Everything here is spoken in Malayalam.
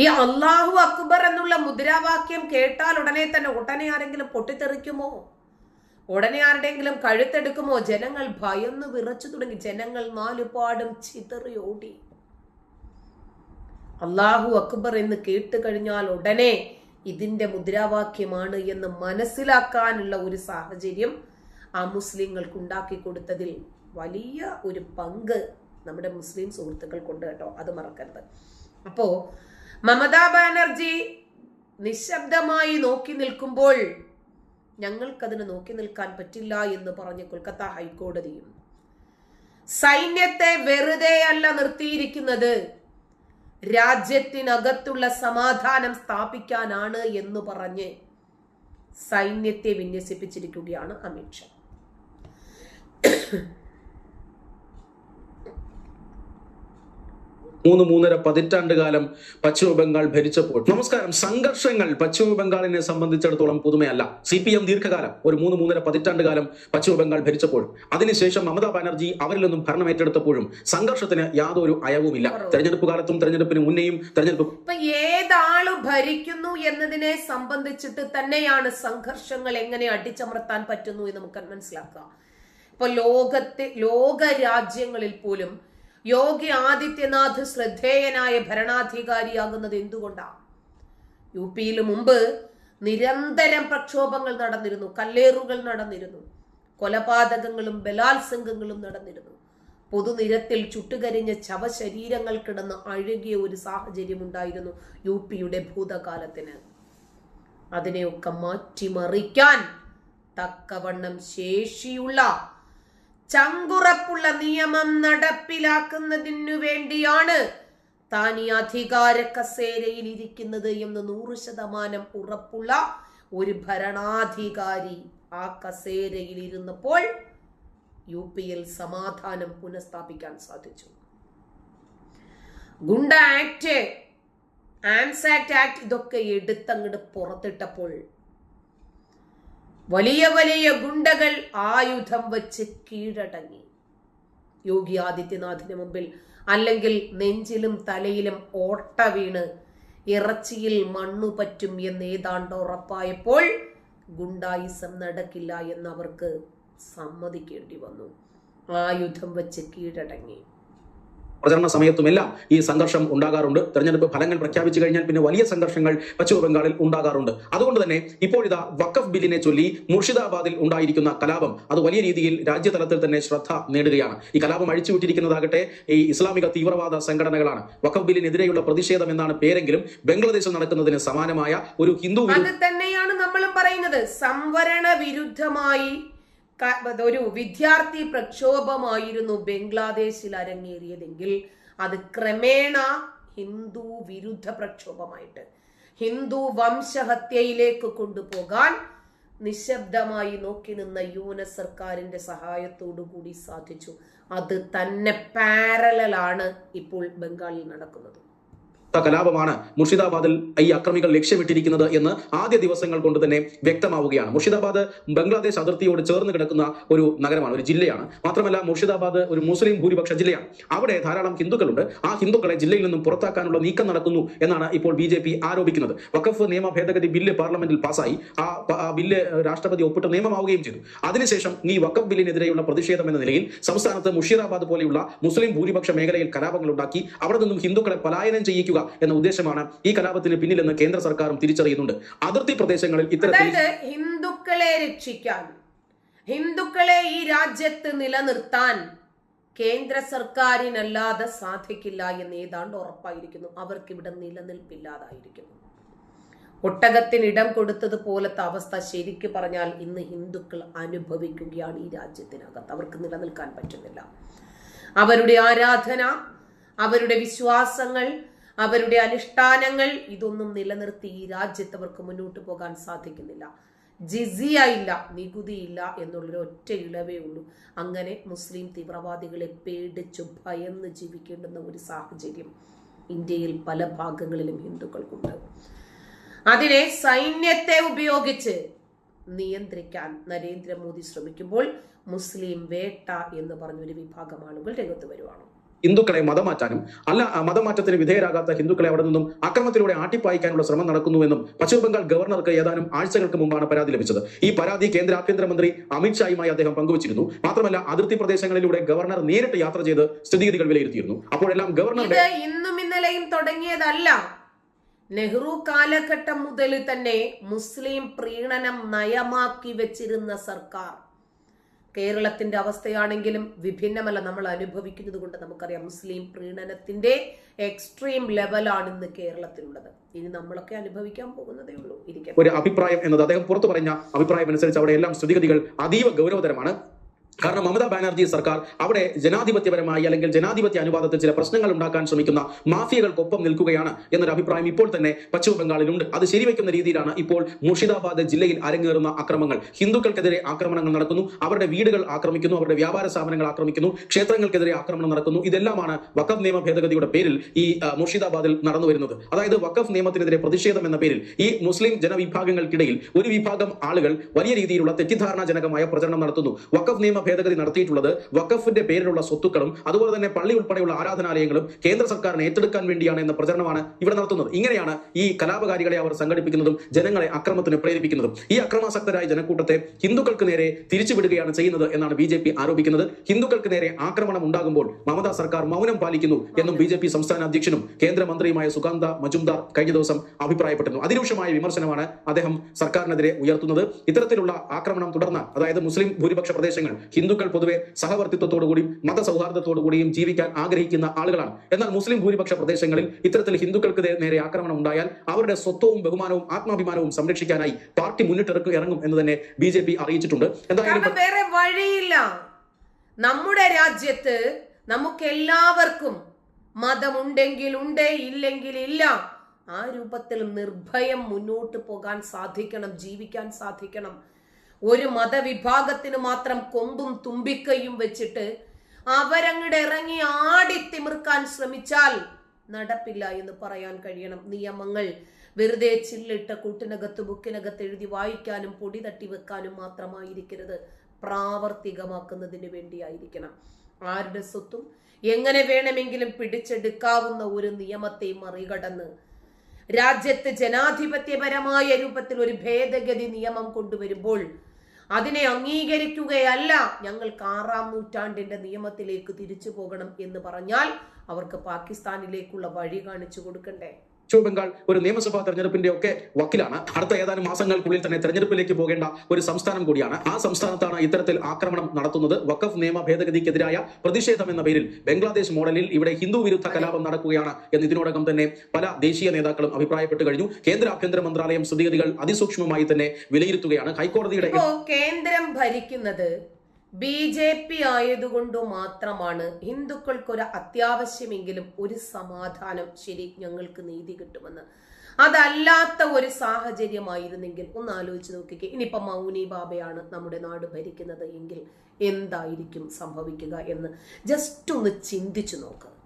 ഈ അള്ളാഹു അക്ബർ എന്നുള്ള മുദ്രാവാക്യം കേട്ടാൽ ഉടനെ തന്നെ ഉടനെ ആരെങ്കിലും പൊട്ടിത്തെറിക്കുമോ? ഉടനെ ആരുടെയെങ്കിലും കഴുത്തെടുക്കുമോ? ജനങ്ങൾ ഭയന്ന് വിറച്ചു തുടങ്ങി. ജനങ്ങൾ നാലുപാടും ചിതറി ഓടി. അള്ളാഹു അക്ബർ എന്ന് കേട്ട് കഴിഞ്ഞാൽ ഉടനെ ഇതിന്റെ മുദ്രാവാക്യമാണ് എന്ന് മനസ്സിലാക്കാനുള്ള ഒരു സാഹചര്യം ആ മുസ്ലിങ്ങൾക്ക് ഉണ്ടാക്കി കൊടുത്തതിൽ വലിയ ഒരു പങ്ക് നമ്മുടെ മുസ്ലിം സുഹൃത്തുക്കൾക്കുണ്ട് കേട്ടോ. അത് മറക്കരുത്. അപ്പോ മമതാ ബാനർജി നിശബ്ദമായി നോക്കി നിൽക്കുമ്പോൾ ഞങ്ങൾക്കതിന് നോക്കി നിൽക്കാൻ പറ്റില്ല എന്ന് പറഞ്ഞ് കൊൽക്കത്ത ഹൈക്കോടതിയും സൈന്യത്തെ വെറുതെ അല്ല നിർത്തിയിരിക്കുന്നത്. രാജ്യത്തിനകത്തുള്ള സമാധാനം സ്ഥാപിക്കാനാണ് എന്ന് പറഞ്ഞ് സൈന്യത്തെ വിന്യസിപ്പിച്ചിരിക്കുകയാണ് അമിത്ഷാ മൂന്ന് മൂന്നര പതിറ്റാണ്ട് കാലം പശ്ചിമ ബംഗാൾ ഭരിച്ചപ്പോൾ. നമസ്കാരം. സംഘർഷങ്ങൾ പശ്ചിമ ബംഗാളിനെ സംബന്ധിച്ചിടത്തോളം പുതുമയല്ല. സി പി എം ദീർഘകാലം ഒരു മൂന്ന് മൂന്നര പതിറ്റാണ്ട് കാലം പശ്ചിമ ബംഗാൾ ഭരിച്ചപ്പോൾ. അതിനുശേഷം മമതാ ബാനർജി അവരിൽ നിന്നും ഭരണം ഏറ്റെടുത്തപ്പോഴും സംഘർഷത്തിന് യാതൊരു അയവുമില്ല. തെരഞ്ഞെടുപ്പ് കാലത്തും തെരഞ്ഞെടുപ്പിന് മുന്നേയും തെരഞ്ഞെടുപ്പ് ഏതാൾ ഭരിക്കുന്നു എന്നതിനെ സംബന്ധിച്ചിട്ട് തന്നെയാണ് സംഘർഷങ്ങൾ എങ്ങനെ അടിച്ചമർത്താൻ പറ്റുന്നു എന്ന് നമുക്ക് മനസ്സിലാക്കുക ഇപ്പൊ ലോകത്തെ ലോക രാജ്യങ്ങളിൽ പോലും യോഗി ആദിത്യനാഥ് ശ്രദ്ധേയനായ ഭരണാധികാരിയാകുന്നത് എന്തുകൊണ്ടാണ് യു പിയിൽ മുമ്പ് നിരന്തരം പ്രക്ഷോഭങ്ങൾ നടന്നിരുന്നു കല്ലേറുകൾ നടന്നിരുന്നു കൊലപാതകങ്ങളും ബലാത്സംഗങ്ങളും നടന്നിരുന്നു. പൊതുനിരത്തിൽ ചുട്ടുകരിഞ്ഞ ശവശരീരങ്ങൾ കിടന്ന് അഴുകിയ ഒരു സാഹചര്യം ഉണ്ടായിരുന്നു യു പിയുടെ ഭൂതകാലത്തിന്. അതിനെയൊക്കെ മാറ്റിമറിക്കാൻ തക്കവണ്ണം ശേഷിയുള്ള ചങ്കുറപ്പുള്ള നിയമം നടപ്പിലാക്കുന്നതിനു വേണ്ടിയാണ് താൻ ഈ അധികാര കസേരയിൽ ഇരിക്കുന്നത് എന്ന് നൂറ് ശതമാനം ഉറപ്പുള്ള ഒരു ഭരണാധികാരി ആ കസേരയിൽ ഇരുന്നപ്പോൾ യു പിയിൽ സമാധാനം പുനഃസ്ഥാപിക്കാൻ സാധിച്ചു. ഗുണ്ട ആക്ട് ആൻസാക്ട് ആക്ട് ഇതൊക്കെ എടുത്തങ്ങോട്ട് പുറത്തിട്ടപ്പോൾ വലിയ വലിയ ഗുണ്ടകൾ ആയുധം വച്ച് കീഴടങ്ങി. യോഗി ആദിത്യനാഥിന് മുമ്പിൽ അല്ലെങ്കിൽ നെഞ്ചിലും തലയിലും ഓട്ട വീണ് ഇറച്ചിയിൽ മണ്ണു പറ്റും എന്ന് ഏതാണ്ട് ഉറപ്പായപ്പോൾ ഗുണ്ടായിസം നടക്കില്ല എന്നവർക്ക് സമ്മതിക്കേണ്ടി വന്നു. ആയുധം വച്ച് കീഴടങ്ങി. പ്രചരണ സമയത്തുമെല്ലാം ഈ സംഘർഷം ഉണ്ടാകാറുണ്ട്. തെരഞ്ഞെടുപ്പ് ഫലങ്ങൾ പ്രഖ്യാപിച്ചു കഴിഞ്ഞാൽ പിന്നെ വലിയ സംഘർഷങ്ങൾ പശ്ചിമ ബംഗാളിൽ ഉണ്ടാകാറുണ്ട്. അതുകൊണ്ട് തന്നെ ഇപ്പോഴിതാ വഖഫ് ബില്ലിനെ ചൊല്ലി മുർഷിദാബാദിൽ ഉണ്ടായിരിക്കുന്ന കലാപം അത് വലിയ രീതിയിൽ രാജ്യതലത്തിൽ തന്നെ ശ്രദ്ധ നേടുകയാണ്. ഈ കലാപം അഴിച്ചുവിട്ടിരിക്കുന്നതാകട്ടെ ഈ ഇസ്ലാമിക തീവ്രവാദ സംഘടനകളാണ്. വഖഫ് ബില്ലിനെതിരെയുള്ള പ്രതിഷേധം എന്നാണ് പേരെങ്കിലും ബംഗ്ലാദേശിൽ നടക്കുന്നതിന് സമാനമായ ഒരു ഹിന്ദു തന്നെയാണ് നമ്മൾ പറയുന്നത്. സംവരണ വിരുദ്ധമായി ഒരു വിദ്യാർത്ഥി പ്രക്ഷോഭമായിരുന്നു ബംഗ്ലാദേശിൽ അരങ്ങേറിയതെങ്കിൽ അത് ക്രമേണ ഹിന്ദു വിരുദ്ധ പ്രക്ഷോഭമായിട്ട്. ഹിന്ദു വംശഹത്യയിലേക്ക് കൊണ്ടുപോകാൻ നിശബ്ദമായി നോക്കി നിന്ന യൂന സർക്കാരിന്റെ സഹായത്തോടു കൂടി സാധിച്ചു. അത് തന്നെ പാരലാണ് ഇപ്പോൾ ബംഗാളിൽ നടക്കുന്നത്. കലാപമാണ് മുർഷിദാബാദിൽ ഈ അക്രമികൾ ലക്ഷ്യമിട്ടിരിക്കുന്നത് എന്ന് ആദ്യ ദിവസങ്ങൾ കൊണ്ട് തന്നെ വ്യക്തമാവുകയാണ്. മുർഷിദാബാദ് ബംഗ്ലാദേശ് അതിർത്തിയോട് ചേർന്ന് കിടക്കുന്ന ഒരു നഗരമാണ് ഒരു ജില്ലയാണ്. മാത്രമല്ല മുർഷിദാബാദ് ഒരു മുസ്ലിം ഭൂരിപക്ഷ ജില്ലയാണ്. അവിടെ ധാരാളം ഹിന്ദുക്കളുണ്ട്. ആ ഹിന്ദുക്കളെ ജില്ലയിൽ നിന്നും പുറത്താക്കാനുള്ള നീക്കം നടക്കുന്നു എന്നാണ് ഇപ്പോൾ ബി ആരോപിക്കുന്നത്. വഖഫ് നിയമ ഭേദഗതി ബില്ല് പാർലമെന്റിൽ പാസായി ആ ആ ബില്ല് രാഷ്ട്രപതി ഒപ്പിട്ട് നിയമമാവുകയും ചെയ്തു. അതിനുശേഷം ഈ വഖഫ് ബില്ലിനെതിരെയുള്ള പ്രതിഷേധം എന്ന നിലയിൽ സംസ്ഥാനത്ത് മുർഷിദാബാദ് പോലെയുള്ള മുസ്ലിം ഭൂരിപക്ഷ മേഖലയിൽ കലാപങ്ങൾ ഉണ്ടാക്കി അവിടെ നിന്നും ഹിന്ദുക്കളെ പലായനം ചെയ്യിക്കുക എന്ന ഉദ്ദേശമാണ് ഈ കലാപത്തിന് പിന്നിലെന്ന് കേന്ദ്ര സർക്കാരും തിരിച്ചറിയുന്നുണ്ട്. അതിർത്തി പ്രദേശങ്ങളിൽ ഇത്തരത്തിൽ ഹിന്ദുക്കളെ രക്ഷിക്കാൻ ഹിന്ദുക്കളെ ഈ രാജ്യത്ത് നിലനിർത്താൻ കേന്ദ്ര സർക്കാരിനല്ലാതെ സാധിക്കില്ല എന്ന് ഏതാണ്ട് ഉറപ്പായിരിക്കുന്നു. അവർക്ക് ഇവിടെ നിലനിൽപ്പില്ലാതായിരിക്കുന്നു. ഒട്ടകത്തിന് ഇടം കൊടുത്തതുപോലത്തെ അവസ്ഥ ശരിക്ക് പറഞ്ഞാൽ ഇന്ന് ഹിന്ദുക്കൾ അനുഭവിക്കുകയാണ് ഈ രാജ്യത്തിനകത്ത്. അവർക്ക് നിലനിൽക്കാൻ പറ്റുന്നില്ല. അവരുടെ ആരാധന അവരുടെ വിശ്വാസങ്ങൾ അവരുടെ അനുഷ്ഠാനങ്ങൾ ഇതൊന്നും നിലനിർത്തി ഈ രാജ്യത്ത് അവർക്ക് മുന്നോട്ട് പോകാൻ സാധിക്കുന്നില്ല. ജിസിയ ഇല്ല നികുതിയില്ല എന്നുള്ളൊരു ഒറ്റ ഇളവേ ഉള്ളൂ. അങ്ങനെ മുസ്ലിം തീവ്രവാദികളെ പേടിച്ചു ഭയന്ന് ജീവിക്കേണ്ടുന്ന ഒരു സാഹചര്യം ഇന്ത്യയിൽ പല ഭാഗങ്ങളിലും ഹിന്ദുക്കൾക്കുണ്ട്. അതിനെ സൈന്യത്തെ ഉപയോഗിച്ച് നിയന്ത്രിക്കാൻ നരേന്ദ്രമോദി ശ്രമിക്കുമ്പോൾ മുസ്ലിം വേട്ട എന്ന് പറഞ്ഞൊരു വിഭാഗം ആളുകൾ രംഗത്ത് വരുവാണ്. ഹിന്ദുക്കളെ മതമാറ്റാനും അല്ല മതമാറ്റത്തിന് വിധേയരാകാത്ത ഹിന്ദുക്കളെ അവിടെ നിന്നും അക്രമത്തിലൂടെ ആട്ടിപ്പായിക്കാനുള്ള ശ്രമം നടക്കുന്നുവെന്നും പശ്ചിമ ബംഗാൾ ഗവർണർക്ക് ഏതാനും ആഴ്ചകൾക്ക് മുമ്പാണ് പരാതി ലഭിച്ചത്. ഈ പരാതി കേന്ദ്ര ആഭ്യന്തരമന്ത്രി അമിത്ഷായുമായി അദ്ദേഹം പങ്കുവച്ചിരുന്നു. മാത്രമല്ല അതിർത്തി പ്രദേശങ്ങളിലൂടെ ഗവർണർ നേരിട്ട് യാത്ര ചെയ്ത് സ്ഥിതിഗതികൾ വിലയിരുത്തിയിരുന്നു. അപ്പോഴെല്ലാം ഗവർണർ ഇന്നും ഇന്നലെയും തുടങ്ങിയതല്ല. നെഹ്റു കാലഘട്ടം മുതൽ തന്നെ മുസ്ലിം പ്രീണനം നയമാക്കി വെച്ചിരുന്ന സർക്കാർ. കേരളത്തിന്റെ അവസ്ഥയാണെങ്കിലും വിഭിന്നമല്ല നമ്മൾ അനുഭവിക്കുന്നത് കൊണ്ട് നമുക്കറിയാം. മുസ്ലിം പ്രീണനത്തിന്റെ എക്സ്ട്രീം ലെവലാണ് ഇന്ന് കേരളത്തിലുള്ളത്. ഇനി നമ്മളൊക്കെ അനുഭവിക്കാൻ പോകുന്നതേ ഉള്ളൂ. ഇരിക്കും ഒരു അഭിപ്രായം എന്നത് അദ്ദേഹം പുറത്തു പറഞ്ഞ അഭിപ്രായം അനുസരിച്ച് അവിടെ എല്ലാം സ്ഥിതിഗതികൾ അതീവ ഗൗരവതരമാണ്. കാരണം മമതാ ബാനർജി സർക്കാർ അവിടെ ജനാധിപത്യപരമായി അല്ലെങ്കിൽ ജനാധിപത്യ അനുവാദത്തിൽ ചില പ്രശ്നങ്ങൾ ഉണ്ടാക്കാൻ ശ്രമിക്കുന്ന മാഫിയകൾക്കൊപ്പം നിൽക്കുകയാണ് എന്നൊരു അഭിപ്രായം ഇപ്പോൾ തന്നെ പശ്ചിമ ബംഗാളിലുണ്ട്. അത് ശരിവെക്കുന്ന രീതിയിലാണ് ഇപ്പോൾ മുർഷിദാബാദ് ജില്ലയിൽ അരങ്ങേറുന്ന അക്രമങ്ങൾ ഹിന്ദുക്കൾക്കെതിരെ ആക്രമണങ്ങൾ നടക്കുന്നു. അവരുടെ വീടുകൾ ആക്രമിക്കുന്നു. അവരുടെ വ്യാപാര സ്ഥാപനങ്ങൾ ആക്രമിക്കുന്നു. ക്ഷേത്രങ്ങൾക്കെതിരെ ആക്രമണം നടക്കുന്നു. ഇതെല്ലാമാണ് വഖഫ് നിയമ ഭേദഗതിയുടെ പേരിൽ ഈ മുർഷിദാബാദിൽ നടന്നു വരുന്നത്. അതായത് വഖഫ് നിയമത്തിനെതിരെ പ്രതിഷേധം എന്ന പേരിൽ ഈ മുസ്ലിം ജനവിഭാഗങ്ങൾക്കിടയിൽ ഒരു വിഭാഗം ആളുകൾ വലിയ രീതിയിലുള്ള തെറ്റിദ്ധാരണാജനകമായ പ്രചരണം നടത്തുന്നു. വഖഫ് നിയമ ഭേദഗതി നടത്തിയിട്ടുള്ളത് വഖഫിന്റെ പേരിലുള്ള സ്വത്തുക്കളും അതുപോലെ തന്നെ പള്ളി ഉൾപ്പെടെയുള്ള ആരാധനാലയങ്ങളും കേന്ദ്ര സർക്കാരിന് ഏറ്റെടുക്കാൻ വേണ്ടിയാണ് എന്ന പ്രചരണമാണ് ഇവിടെ നടത്തുന്നത്. ഇങ്ങനെയാണ് ഈ കലാപകാരികളെ അവർ സംഘടിപ്പിക്കുന്നതും ജനങ്ങളെ അക്രമത്തിന് പ്രേരിപ്പിക്കുന്നതും. ഈ അക്രമാസക്തരായ ജനക്കൂട്ടത്തെ ഹിന്ദുക്കൾക്ക് നേരെ തിരിച്ചുവിടുകയാണ് ചെയ്യുന്നത് എന്നാണ് ബി ആരോപിക്കുന്നത്. ഹിന്ദുക്കൾക്ക് നേരെ ആക്രമണം ഉണ്ടാകുമ്പോൾ മമതാ സർക്കാർ മൗനം പാലിക്കുന്നു എന്നും ബി സംസ്ഥാന അധ്യക്ഷനും കേന്ദ്രമന്ത്രിയുമായ സുകാന്ത മജുംദാർ കഴിഞ്ഞ ദിവസം അഭിപ്രായപ്പെട്ടിരുന്നു. അതിരൂക്ഷമായ വിമർശനമാണ് അദ്ദേഹം സർക്കാരിനെതിരെ ഉയർത്തുന്നത്. ഇത്തരത്തിലുള്ള ആക്രമണം തുടർന്ന് അതായത് മുസ്ലിം ഭൂരിപക്ഷ പ്രദേശങ്ങൾ ഹിന്ദുക്കൾ പൊതുവെ സഹവർത്തിത്വത്തോടുകൂടിയും മതസൗഹാർദ്ദത്തോടുകൂടിയും ജീവിക്കാൻ ആഗ്രഹിക്കുന്ന ആളുകളാണ്. എന്നാൽ മുസ്ലിം ഭൂരിപക്ഷ പ്രദേശങ്ങളിൽ ഇത്തരത്തിൽ ഹിന്ദുക്കൾക്ക് നേരെ ആക്രമണം ഉണ്ടായാൽ അവരുടെ സ്വത്വവും ബഹുമാനവും ആത്മാഭിമാനവും സംരക്ഷിക്കാനായി പാർട്ടി മുന്നിട്ടിറക്കും ഇറങ്ങും എന്ന് തന്നെ ബി ജെ പി അറിയിച്ചിട്ടുണ്ട്. എന്തായാലും വേറെ വഴിയില്ല. നമ്മുടെ രാജ്യത്ത് നമുക്ക് എല്ലാവർക്കും മതമുണ്ടെങ്കിൽ ഉണ്ട് ഇല്ലെങ്കിൽ ഇല്ല. ആ രൂപത്തിൽ നിർഭയം മുന്നോട്ട് പോകാൻ സാധിക്കണം ജീവിക്കാൻ സാധിക്കണം. ഒരു മതവിഭാഗത്തിന് മാത്രം കൊമ്പും തുമ്പിക്കയും വെച്ചിട്ട് അവരങ്ങട് ഇറങ്ങി ആടി തിമിർക്കാൻ ശ്രമിച്ചാൽ നടപ്പില്ല എന്ന് പറയാൻ കഴിയണം. നിയമങ്ങൾ വെറുതെ ചില്ലിട്ട കൂട്ടിനകത്ത് ബുക്കിനകത്ത് എഴുതി വായിക്കാനും പൊടി തട്ടി വെക്കാനും മാത്രമായിരിക്കരുത്. പ്രാവർത്തികമാക്കുന്നതിന് വേണ്ടിയായിരിക്കണം. ആരുടെ സ്വത്തും എങ്ങനെ വേണമെങ്കിലും പിടിച്ചെടുക്കാവുന്ന ഒരു നിയമത്തെ മറികടന്ന് രാജ്യത്ത് ജനാധിപത്യപരമായ രൂപത്തിൽ ഒരു ഭേദഗതി നിയമം കൊണ്ടുവരുമ്പോൾ അതിനെ അംഗീകരിക്കുകയല്ല. ഞങ്ങൾക്ക് ആറാം നൂറ്റാണ്ടിന്റെ നിയമത്തിലേക്ക് തിരിച്ചു പോകണം എന്ന് പറഞ്ഞാൽ അവർക്ക് പാകിസ്ഥാനിലേക്കുള്ള വഴി കാണിച്ചു കൊടുക്കണ്ടേ? പശ്ചിമ ബംഗാൾ ഒരു നിയമസഭാ തെരഞ്ഞെടുപ്പിന്റെ ഒക്കെ വക്കിലാണ്. അടുത്ത ഏതാനും മാസങ്ങൾക്കുള്ളിൽ തന്നെ തെരഞ്ഞെടുപ്പിലേക്ക് പോകേണ്ട ഒരു സംസ്ഥാനം കൂടിയാണ്. ആ സംസ്ഥാനത്താണ് ഇത്തരത്തിൽ ആക്രമണം നടത്തുന്നത്. വഖഫ് നിയമ ഭേദഗതിക്കെതിരായ പ്രതിഷേധം എന്ന പേരിൽ ബംഗ്ലാദേശ് മോഡലിൽ ഇവിടെ ഹിന്ദു വിരുദ്ധ കലാപം നടക്കുകയാണ് എന്ന് ഇതിനോടകം തന്നെ പല ദേശീയ നേതാക്കളും അഭിപ്രായപ്പെട്ടു കഴിഞ്ഞു. കേന്ദ്ര ആഭ്യന്തര മന്ത്രാലയം സ്ഥിതിഗതികൾ അതിസൂക്ഷ്മമായി തന്നെ വിലയിരുത്തുകയാണ്. ഹൈക്കോടതിയുടെ കേന്ദ്രം ഭരിക്കുന്നത് ബി ജെ പി ആയതുകൊണ്ട് മാത്രമാണ് ഹിന്ദുക്കൾക്കൊരു അത്യാവശ്യമെങ്കിലും ഒരു സമാധാനം ശരി ഞങ്ങൾക്ക് നീതി കിട്ടുമെന്ന്. അതല്ലാത്ത ഒരു സാഹചര്യമായിരുന്നെങ്കിൽ ഒന്ന് ആലോചിച്ച് നോക്കിക്കേ. ഇനിയിപ്പോ മൗനി ബാബയാണ് നമ്മുടെ നാട് ഭരിക്കുന്നത് എങ്കിൽ എന്തായിരിക്കും സംഭവിക്കുക എന്ന് ജസ്റ്റ് ഒന്ന് ചിന്തിച്ചു നോക്ക്.